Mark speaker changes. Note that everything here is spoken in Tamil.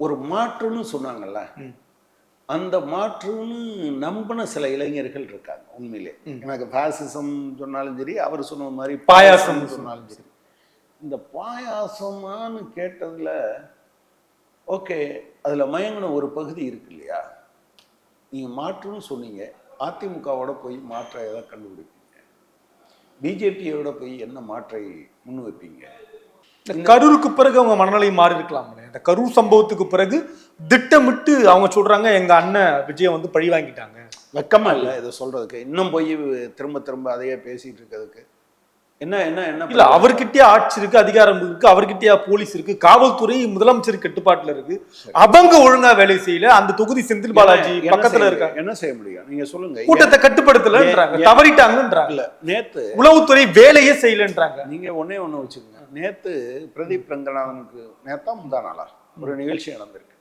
Speaker 1: ஒரு மாற்றுன்னு சொன்னாங்கல்ல. அந்த மாற்றுன்னு நம்பின சில இளைஞர்கள் இருக்காங்க உண்மையிலே. எனக்கு பாசிசம் சொன்னாலும் சரி அவர் சொன்ன மாதிரி
Speaker 2: பாயாசம்
Speaker 1: சொன்னாலும் சரி. இந்த பாயாசமான்னு கேட்டதுல ஓகே அதுல மயங்கின ஒரு பகுதி இருக்கு இல்லையா? நீங்க மாற்றுன்னு சொன்னீங்க அதிமுகவோட போய் மாற்றை எதை கண்டுபிடிப்பீங்க. பிஜேபியோட போய் என்ன மாற்றை முன் வைப்பீங்க
Speaker 2: கரூருக்கு பிறகு அவங்க மனநிலை மாறி இருக்கலாம்ல இந்த கரூர் சம்பவத்துக்கு பிறகு திட்டமிட்டு அவங்க சொல்றாங்க எங்க அண்ணன் விஜயம் வந்து பழி வாங்கிட்டாங்க
Speaker 1: வெக்கமா இல்லை இதை சொல்றதுக்கு. இன்னும் போய் திரும்ப திரும்ப அதையே பேசிட்டு இருக்கிறதுக்கு. என்ன என்ன என்ன
Speaker 2: இல்ல அவர்கிட்டயே ஆட்சி இருக்கு அதிகாரம் இருக்கு அவர்கிட்டயே போலீஸ் இருக்கு காவல்துறை முதலமைச்சர் கட்டுப்பாட்டுல இருக்கு. அவங்க ஒழுங்கா வேலை செய்யல அந்த தொகுதி செந்தில் பாலாஜி பக்கத்துல
Speaker 1: முடியும்? என்ன செய்ய முடியும்? நீங்க சொல்லுங்க.
Speaker 2: கூட்டத்தை கட்டுப்படுத்தலன்றாங்க தவறிட்டாங்கன்றாங்க.
Speaker 1: நேத்து
Speaker 2: உளவுத்துறை வேலையே செய்யலன்றாங்க.
Speaker 1: நீங்க ஒண்ணே ஒண்ணு வச்சுக்கோங்க. நேத்து பிரதீப் ரங்கநாதனுக்கு நேத்தா முந்தா நாளா ஒரு நிகழ்ச்சி நடந்திருக்கு.